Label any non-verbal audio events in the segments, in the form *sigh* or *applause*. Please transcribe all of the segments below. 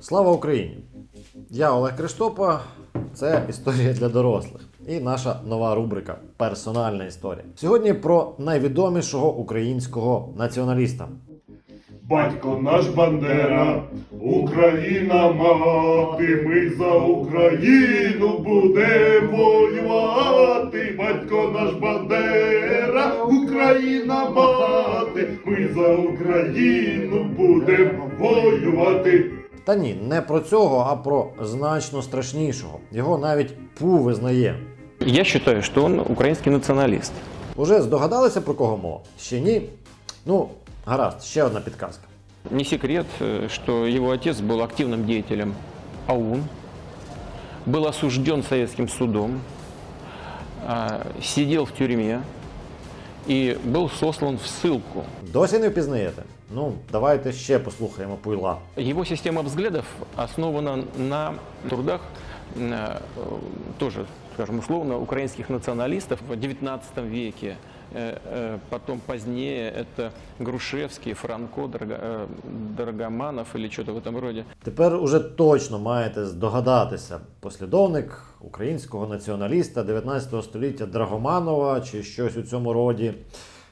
Слава Україні! Я Олег Криштопа. Це історія для дорослих. І наша нова рубрика Персональна історія. Сьогодні про найвідомішого українського націоналіста. Батько наш Бандера, Україна мати, ми за Україну будемо воювати. Батько наш Бандера, Україна мати, ми за Україну будемо воювати. Та ні, не про цього, а про значно страшнішого. Його навіть ПУ визнає. Я считаю, что он украинский националист. Уже здогадалися про кого мова? Ще ні? Ну, гаразд, ще одна підказка. Не секрет, э, что его отец был активным деятелем АУН, был осужден советским судом, а, сидел в тюрьме и был сослан в ссылку. Досі не впізнаєте? Ну, давайте ще послухаємо пуйла. Его система взглядов основана на трудах э, тоже, скажем условно, украинских националистов в XIX веке. Э, э, Потом позднее это Грушевский, Франко, Дорого- э, Дорогоманов или что-то в этом роде. Тепер уже точно маєте здогадатися. Послідовник українського націоналіста 19 століття Драгоманова чи щось у цьому роді.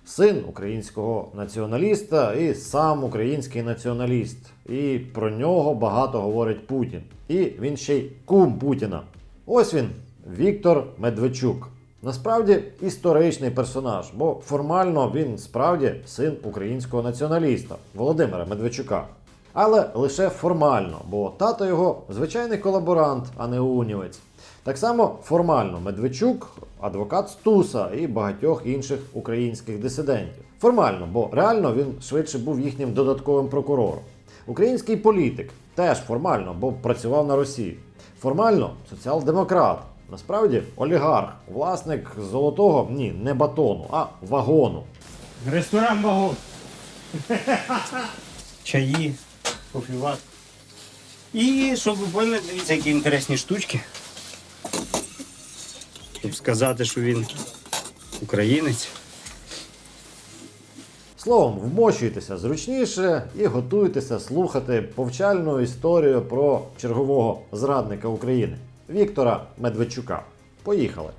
Син українського націоналіста і сам український націоналіст. І про нього багато говорить Путін. І він ще й кум Путіна. Ось він, Віктор Медведчук. Насправді історичний персонаж, бо формально він справді син українського націоналіста Володимира Медведчука. Але лише формально, бо тато його звичайний колаборант, а не унівець. Так само формально Медведчук адвокат Стуса і багатьох інших українських дисидентів. Формально, бо реально він швидше був їхнім додатковим прокурором. Український політик теж формально, бо працював на Росії. Формально соціал-демократ. Насправді олігарх, власник золотого, ні, не батону, а вагону. Ресторан вагон. Чаї, кофіват. І щоб ви поняли, дивіться, які інтересні штучки. Щоб сказати, що він українець. Словом, вмощуйтеся зручніше і готуйтеся слухати повчальну історію про чергового зрадника України Віктора Медведчука. Поїхали!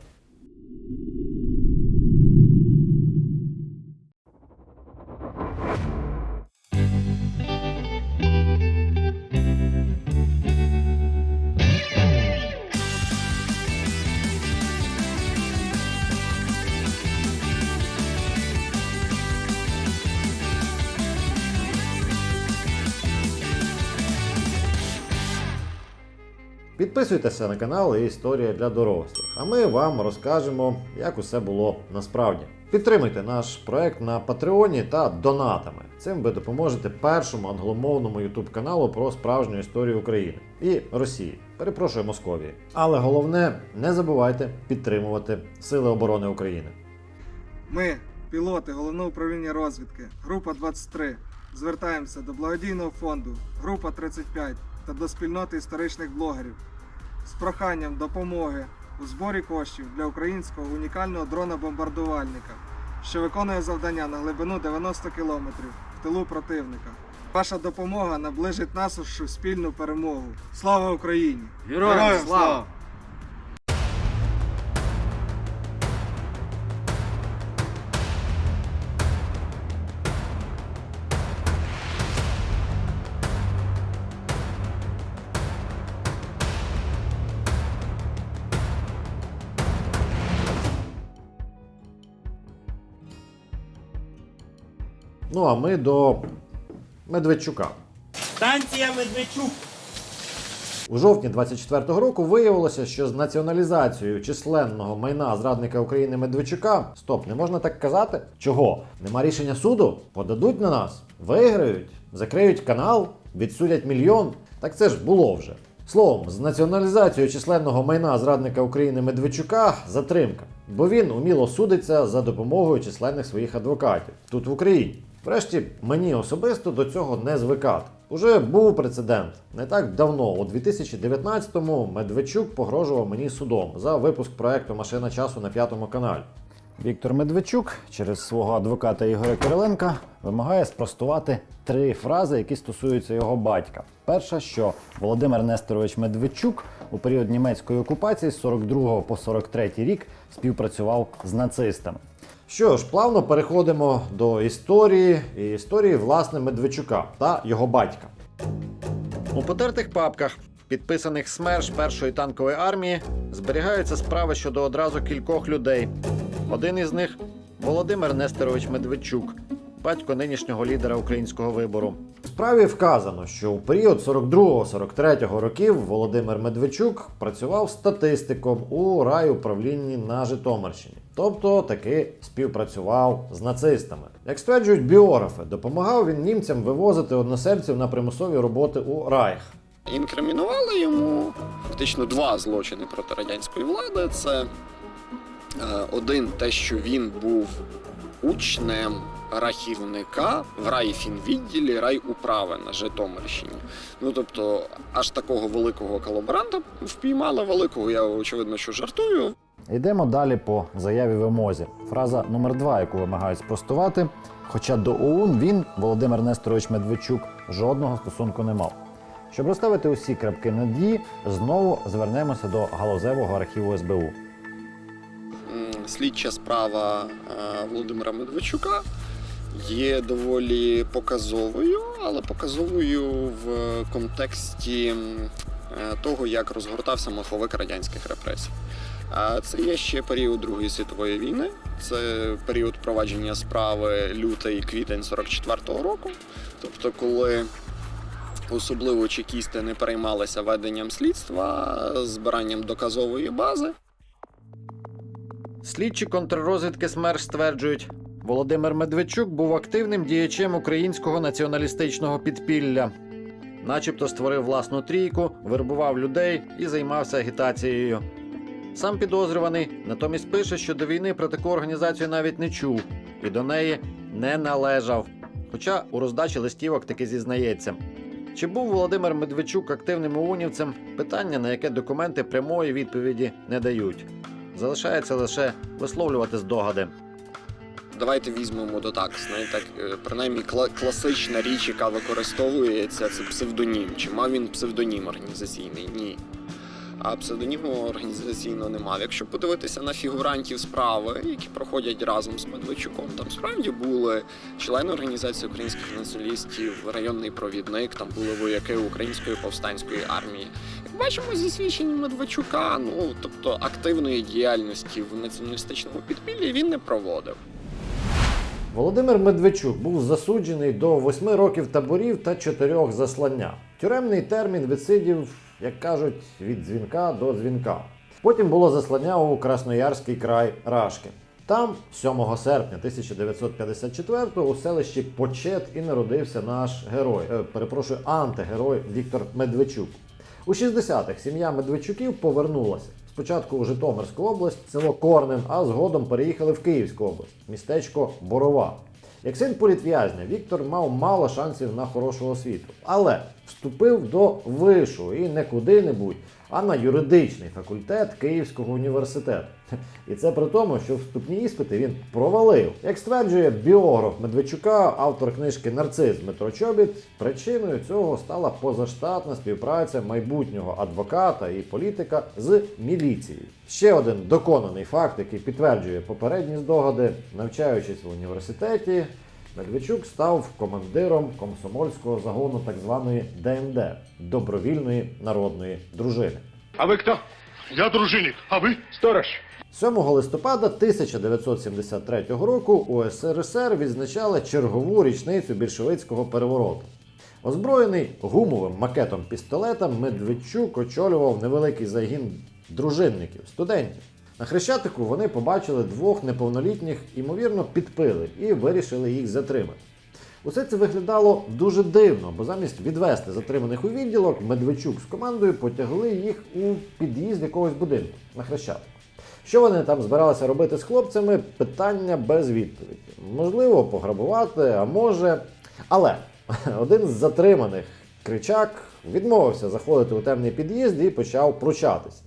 Підписуйтеся на канал Історія для дорослих, а ми вам розкажемо, як усе було насправді. Підтримуйте наш проект на Патреоні та донатами. Цим ви допоможете першому англомовному ютуб каналу про справжню історію України і Росії. Перепрошую Московії. Але головне, не забувайте підтримувати Сили оборони України. Ми, пілоти Головного управління розвідки, група 23, звертаємося до благодійного фонду Група 35 та до спільноти історичних блогерів з проханням допомоги у зборі коштів для українського унікального дрона-бомбардувальника, що виконує завдання на глибину 90 км в тилу противника. Ваша допомога наближить нашу спільну перемогу. Слава Україні! Героям слава! Ну а ми до Медведчука. Станція Медведчук. У жовтні 24-го року виявилося, що з націоналізацією численного майна зрадника України Медведчука стоп, не можна так казати. Чого? Нема рішення суду? Подадуть на нас, виграють, закриють канал, відсудять мільйон. Так це ж було вже. Словом, з націоналізацією численного майна зрадника України Медведчука затримка, бо він уміло судиться за допомогою численних своїх адвокатів тут в Україні. Врешті мені особисто до цього не звикати. Уже був прецедент. Не так давно, у 2019-му, Медведчук погрожував мені судом за випуск проекту Машина часу на п'ятому каналі. Віктор Медведчук через свого адвоката Ігоря Кириленка вимагає спростувати три фрази, які стосуються його батька. Перша, що Володимир Несторович Медведчук у період німецької окупації з 42 по 43 рік співпрацював з нацистами. Що ж, плавно переходимо до історії і історії власне Медведчука та його батька. У потертих папках, підписаних СМЕРШ першої танкової армії, зберігаються справи щодо одразу кількох людей. Один із них Володимир Нестерович Медведчук, батько нинішнього лідера українського вибору. У справі вказано, що у період 42-43 років Володимир Медведчук працював статистиком у райуправлінні на Житомирщині. Тобто таки співпрацював з нацистами. Як стверджують біографи, допомагав він німцям вивозити односельців на примусові роботи у Райх. Інкримінували йому фактично два злочини проти радянської влади. Це е, один те, що він був учнем рахівника в райфінвідділі райуправи на Житомирщині. Ну тобто, аж такого великого колаборанта впіймали великого. Я очевидно, що жартую. Йдемо далі по заяві вимозі. Фраза номер два, яку вимагають спростувати. Хоча до ОУН він, Володимир Несторович Медведчук, жодного стосунку не мав. Щоб розставити усі крапки над «і», знову звернемося до галузевого архіву СБУ. Слідча справа е, Володимира Медведчука є доволі показовою, але показовою в контексті е, того, як розгортався маховик радянських репресій. А Це є ще період Другої світової війни, це період провадження справи лютий квітень 44-го року. Тобто, коли особливо чекісти не переймалися веденням слідства, збиранням доказової бази. Слідчі контррозвідки СМЕРШ стверджують, Володимир Медведчук був активним діячем українського націоналістичного підпілля. Начебто створив власну трійку, вербував людей і займався агітацією. Сам підозрюваний натомість пише, що до війни про таку організацію навіть не чув і до неї не належав. Хоча у роздачі листівок таки зізнається. Чи був Володимир Медведчук активним ОУНівцем? Питання, на яке документи прямої відповіді не дають. Залишається лише висловлювати здогади. Давайте візьмемо до так, знаєте, е, принаймні кла- класична річ, яка використовується, це псевдонім. Чи мав він псевдонім організаційний? Ні. А псевдоніму організаційного не мав. Якщо подивитися на фігурантів справи, які проходять разом з Медведчуком, там справді були члени організації українських націоналістів, районний провідник, там були вояки української повстанської армії. Як бачимо зі свідчень Медведчука, ну тобто активної діяльності в націоналістичному підпіллі він не проводив. Володимир Медведчук був засуджений до восьми років таборів та чотирьох заслання. Тюремний термін відсидів, як кажуть, від дзвінка до дзвінка. Потім було заслання у Красноярський край Рашки. Там, 7 серпня 1954-го, у селищі Почет і народився наш герой, е, перепрошую, антигерой Віктор Медведчук. У 60-х сім'я Медведчуків повернулася. Спочатку у Житомирську область, село Корнен, а згодом переїхали в Київську область, містечко Борова. Як син політв'язня, Віктор мав мало шансів на хорошу освіту, але вступив до вишу і не куди-небудь, а на юридичний факультет Київського університету. *laughs* І це при тому, що вступні іспити він провалив. Як стверджує біограф Медведчука, автор книжки Нарцис Дмитро Чобіт, причиною цього стала позаштатна співпраця майбутнього адвоката і політика з міліцією. Ще один доконаний факт, який підтверджує попередні здогади, навчаючись в університеті. Медведчук став командиром комсомольського загону так званої ДНД добровільної народної дружини. А ви хто? Я дружинник, а ви? Сторож. 7 листопада 1973 року у СРСР відзначали чергову річницю більшовицького перевороту. Озброєний гумовим макетом пістолета, Медведчук очолював невеликий загін дружинників, студентів. На хрещатику вони побачили двох неповнолітніх, ймовірно, підпили і вирішили їх затримати. Усе це виглядало дуже дивно, бо замість відвести затриманих у відділок, Медведчук з командою потягли їх у під'їзд якогось будинку на хрещатику. Що вони там збиралися робити з хлопцями? Питання без відповіді. Можливо, пограбувати, а може. Але *laughs* один з затриманих кричак відмовився заходити у темний під'їзд і почав пручатися.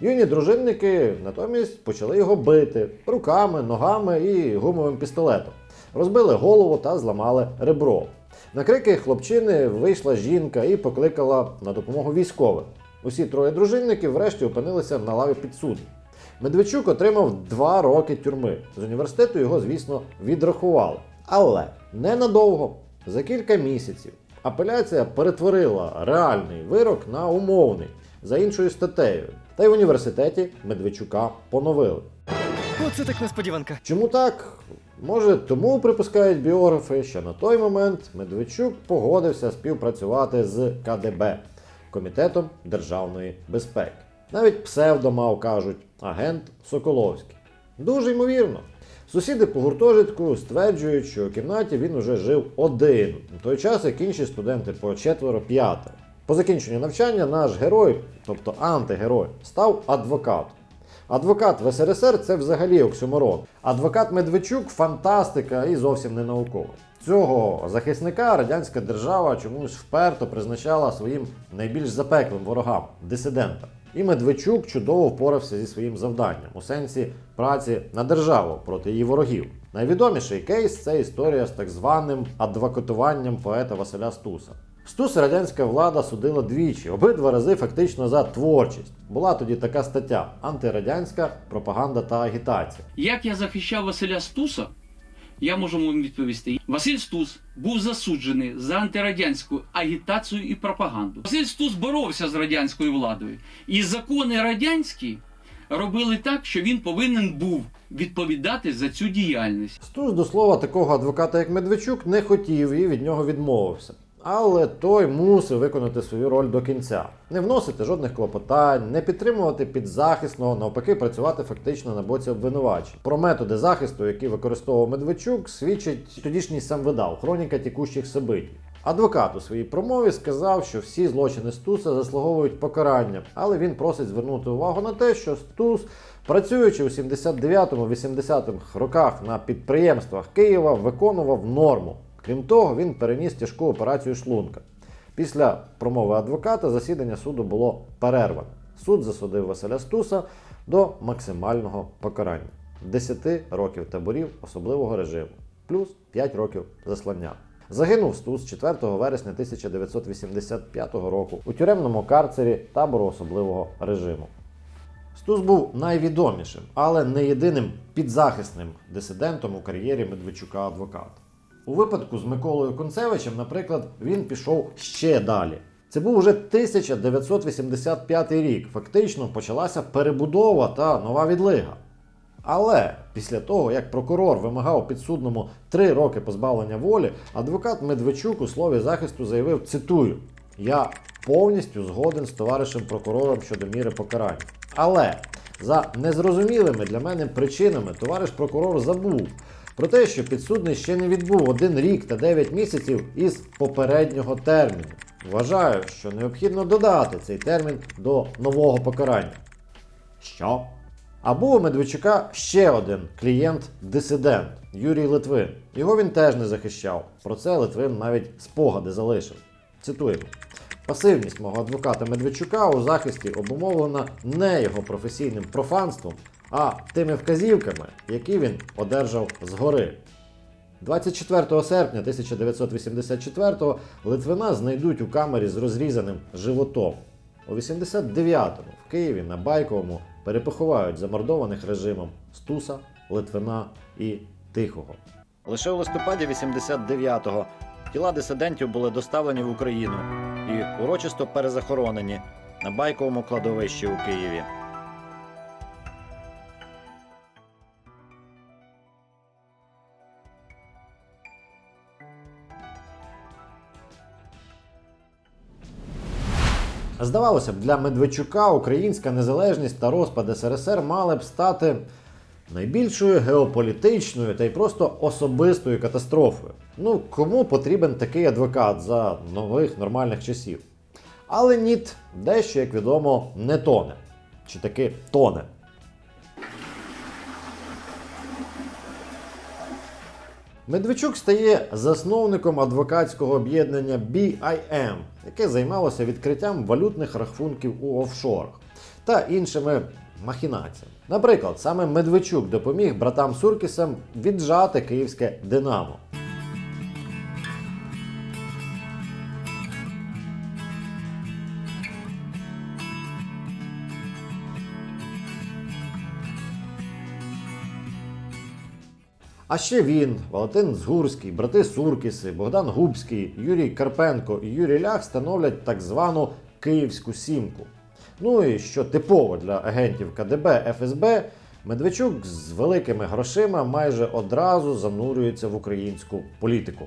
Юні дружинники натомість почали його бити руками, ногами і гумовим пістолетом. Розбили голову та зламали ребро. На крики хлопчини вийшла жінка і покликала на допомогу військових. Усі троє дружинників врешті опинилися на лаві підсудних. Медведчук отримав два роки тюрми. З університету його, звісно, відрахували. Але ненадовго, за кілька місяців, апеляція перетворила реальний вирок на умовний за іншою статтею. Та й в університеті Медведчука поновили. Оце так несподіванка. Чому так? Може, тому припускають біографи, що на той момент Медведчук погодився співпрацювати з КДБ Комітетом державної безпеки. Навіть псевдо мав кажуть агент Соколовський. Дуже ймовірно. Сусіди по гуртожитку стверджують, що у кімнаті він уже жив один, в той час як інші студенти по четверо-п'ятеро. По закінченню навчання наш герой, тобто антигерой, став адвокатом. Адвокат в СРСР це взагалі оксюморон. Адвокат Медведчук фантастика і зовсім не наукова. Цього захисника радянська держава чомусь вперто призначала своїм найбільш запеклим ворогам дисидентам. І Медведчук чудово впорався зі своїм завданням у сенсі праці на державу проти її ворогів. Найвідоміший кейс це історія з так званим адвокатуванням поета Василя Стуса. Стуса радянська влада судила двічі, обидва рази фактично за творчість. Була тоді така стаття антирадянська пропаганда та агітація. Як я захищав Василя Стуса, я можу вам відповісти. Василь Стус був засуджений за антирадянську агітацію і пропаганду. Василь Стус боровся з радянською владою. І закони радянські робили так, що він повинен був відповідати за цю діяльність. Стус, до слова, такого адвоката, як Медведчук, не хотів і від нього відмовився. Але той мусив виконати свою роль до кінця, не вносити жодних клопотань, не підтримувати підзахисного, навпаки, працювати фактично на боці обвинувачень. Про методи захисту, які використовував Медведчук, свідчить тодішній сам видав хроніка тікущих событій. Адвокат у своїй промові сказав, що всі злочини Стуса заслуговують покарання, але він просить звернути увагу на те, що Стус, працюючи у 79-80-х роках на підприємствах Києва, виконував норму. Крім того, він переніс тяжку операцію шлунка. Після промови адвоката засідання суду було перерване. Суд засудив Василя Стуса до максимального покарання 10 років таборів особливого режиму, плюс 5 років заслання. Загинув Стус 4 вересня 1985 року у тюремному карцері табору особливого режиму. Стус був найвідомішим, але не єдиним підзахисним дисидентом у кар'єрі Медведчука адвоката. У випадку з Миколою Концевичем, наприклад, він пішов ще далі. Це був уже 1985 рік. Фактично почалася перебудова та нова відлига. Але після того, як прокурор вимагав підсудному три роки позбавлення волі, адвокат Медведчук у слові захисту заявив: цитую: Я повністю згоден з товаришем прокурором щодо міри покарання. Але за незрозумілими для мене причинами товариш прокурор забув про те, що підсудний ще не відбув один рік та 9 місяців із попереднього терміну. Вважаю, що необхідно додати цей термін до нового покарання. Що? А був у Медведчука ще один клієнт-дисидент Юрій Литвин. Його він теж не захищав. Про це Литвин навіть спогади залишив. Цитуємо. Пасивність мого адвоката Медведчука у захисті обумовлена не його професійним профанством, а тими вказівками, які він одержав згори. 24 серпня 1984-го Литвина знайдуть у камері з розрізаним животом. У 89-му в Києві на Байковому перепоховають замордованих режимом Стуса, Литвина і Тихого. Лише у листопаді 89-го тіла дисидентів були доставлені в Україну і урочисто перезахоронені на Байковому кладовищі у Києві. Здавалося б, для Медведчука українська незалежність та розпад СРСР мали б стати найбільшою геополітичною та й просто особистою катастрофою. Ну, кому потрібен такий адвокат за нових нормальних часів? Але ніт, дещо, як відомо, не тоне. Чи таки тоне. Медведчук стає засновником адвокатського об'єднання BIM, яке займалося відкриттям валютних рахунків у офшорах та іншими махінаціями. Наприклад, саме Медведчук допоміг братам Суркісам віджати київське Динамо. А ще він, Валентин Згурський, брати Суркіси, Богдан Губський, Юрій Карпенко і Юрій Лях становлять так звану Київську сімку. Ну і що типово для агентів КДБ ФСБ, Медведчук з великими грошима майже одразу занурюється в українську політику.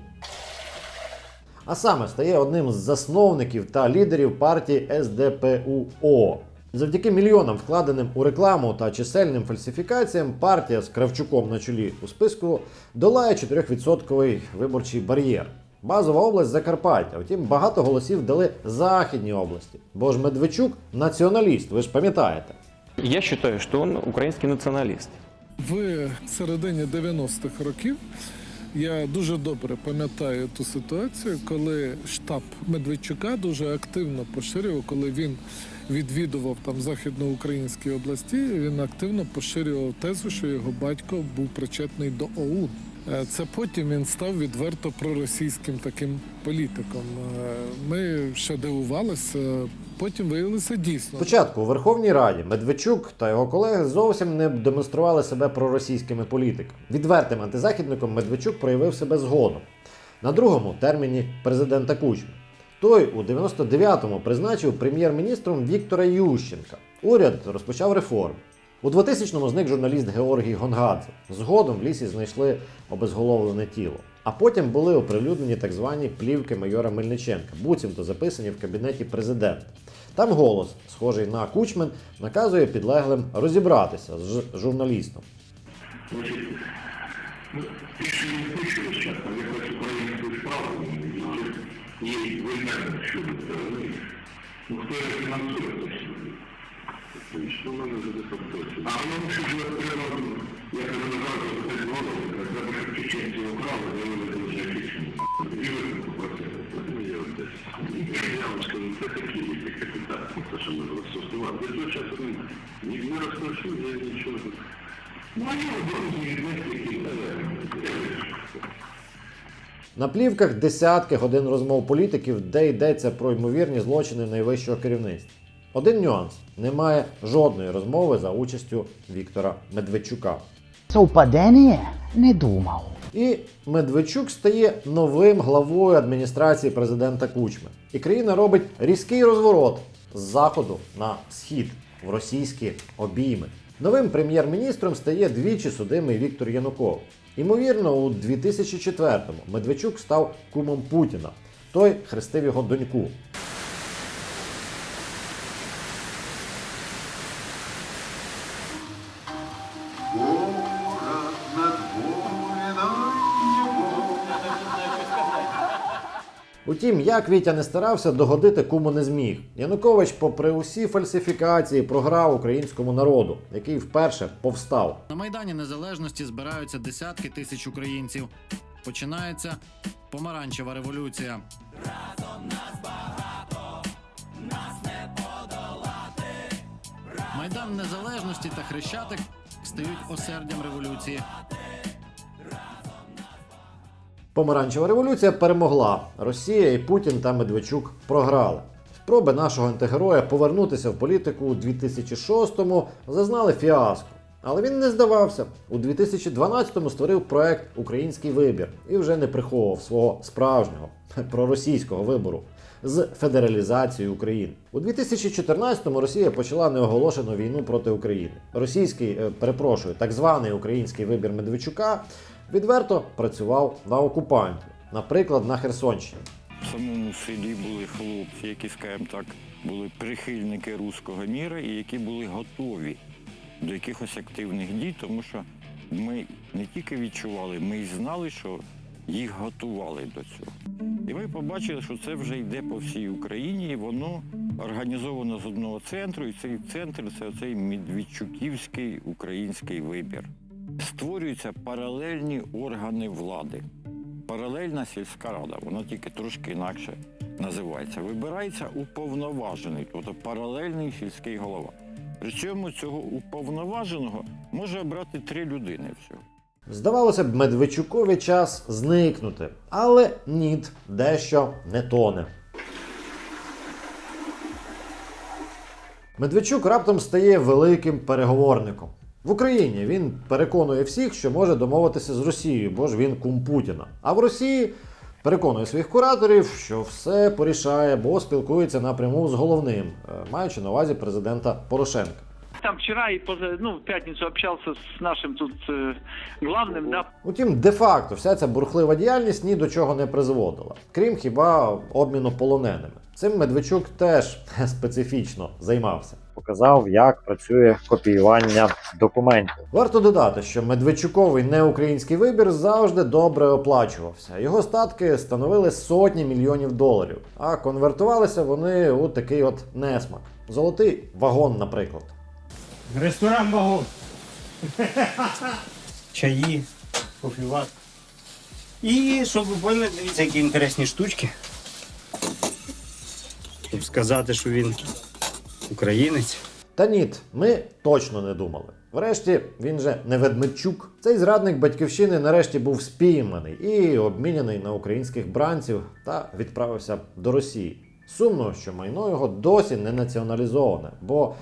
А саме стає одним з засновників та лідерів партії СДПУО. Завдяки мільйонам, вкладеним у рекламу та чисельним фальсифікаціям, партія з Кравчуком на чолі у списку долає 4% виборчий бар'єр. Базова область Закарпаття. Втім, багато голосів дали західні області. Бо ж Медведчук націоналіст, ви ж пам'ятаєте. Я считаю, что он украинский националист. В середині 90-х років я дуже добре пам'ятаю ту ситуацію, коли штаб Медведчука дуже активно поширював, коли він відвідував там західноукраїнські області. Він активно поширював тезу, що його батько був причетний до ОУН. Е, Це потім він став відверто проросійським таким політиком. Е, Ми ще дивувалися. Потім виявилося дійсно. Спочатку у Верховній Раді Медведчук та його колеги зовсім не демонстрували себе проросійськими політиками. Відвертим антизахідником Медведчук проявив себе згодом. На другому терміні президента Кучми. Той у 99-му призначив прем'єр-міністром Віктора Ющенка. Уряд розпочав реформи. У 2000-му зник журналіст Георгій Гонгадзе. Згодом в лісі знайшли обезголовлене тіло. А потім були оприлюднені так звані плівки майора Мельниченка, буцімто записані в кабінеті президента. Там голос, схожий на Кучмен, наказує підлеглим розібратися з есть вариант счета стороны. Ну, кто это финансирует вообще? То есть, что надо за это платить? А он еще живет прямо, я когда назвал, что это голову, когда мы в Чеченце украл, я его это уже отлично. И вы ну, я вам скажу, это такие эти капиталы, то, что мы рассуждали. Ну, да что сейчас мы не, не расспрошу, я ничего. Ну, а они вот, не знаете, какие-то, да. На плівках десятки годин розмов політиків, де йдеться про ймовірні злочини найвищого керівництва. Один нюанс: немає жодної розмови за участю Віктора Медведчука. Совпадение? Не думав. І Медведчук стає новим главою адміністрації президента Кучми. І країна робить різкий розворот з заходу на схід в російські обійми. Новим прем'єр-міністром стає двічі судимий Віктор Януков. Імовірно, у 2004-му Медведчук став кумом Путіна. Той хрестив його доньку. Утім, як Вітя не старався, догодити куму не зміг. Янукович, попри усі фальсифікації, програв українському народу, який вперше повстав. На Майдані Незалежності збираються десятки тисяч українців. Починається помаранчева революція. Разом нас багато, нас не подолати. Майдан Незалежності та Хрещатик стають осердям революції. Помаранчева революція перемогла. Росія і Путін та Медведчук програли. Спроби нашого антигероя повернутися в політику у 2006-му зазнали фіаско. Але він не здавався. У 2012-му створив проект Український вибір і вже не приховував свого справжнього *laughs* проросійського вибору з федералізацією України. У 2014-му Росія почала неоголошену війну проти України. Російський, е, перепрошую, так званий український вибір Медведчука відверто працював на окупантів, наприклад, на Херсонщині. В самому селі були хлопці, які, скажімо так, були прихильники руського міра і які були готові до якихось активних дій, тому що ми не тільки відчували, ми й знали, що їх готували до цього. І ми побачили, що це вже йде по всій Україні, і воно організовано з одного центру, і цей центр це оцей Медведчуківський український вибір. Створюються паралельні органи влади. Паралельна сільська рада, вона тільки трошки інакше називається. Вибирається уповноважений, тобто паралельний сільський голова. Причому цього уповноваженого може обрати три людини всього. Здавалося б, Медведчукові час зникнути, але ні, дещо не тоне. Медведчук раптом стає великим переговорником. В Україні він переконує всіх, що може домовитися з Росією, бо ж він кум Путіна. А в Росії переконує своїх кураторів, що все порішає, бо спілкується напряму з головним, е, маючи на увазі президента Порошенка. Там вчера и поза, ну, в пятницу общался с нашим тут э, главным, да, Утім, де-факто вся ця бурхлива діяльність ні до чого не призводила, крім хіба обміну полоненими. Цим Медведчук теж *laughs* специфічно займався. Показав, як працює копіювання документів. Варто додати, що Медведчуковий неукраїнський вибір завжди добре оплачувався. Його статки становили сотні мільйонів доларів, а конвертувалися вони у такий от несмак. Золотий вагон, наприклад. Ресторан вагон. Чаї, кофіват. І щоб ви поняли, дивіться, які інтересні штучки. Щоб сказати, що він українець. Та ні, ми точно не думали. Врешті він же не Ведмедчук. Цей зрадник батьківщини нарешті був спійманий і обміняний на українських бранців та відправився до Росії. Сумно, що майно його досі не націоналізоване, бо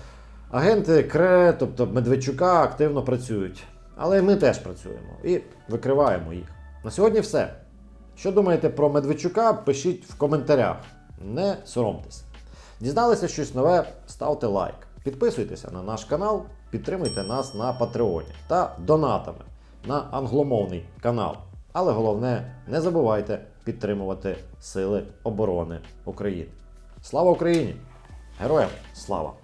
агенти КРЕ, тобто Медведчука, активно працюють. Але ми теж працюємо і викриваємо їх. На сьогодні все. Що думаєте про Медведчука? Пишіть в коментарях. Не соромтесь. Дізналися щось нове, ставте лайк. Підписуйтеся на наш канал, підтримуйте нас на Патреоні та донатами на англомовний канал. Але головне, не забувайте підтримувати Сили оборони України. Слава Україні! Героям слава!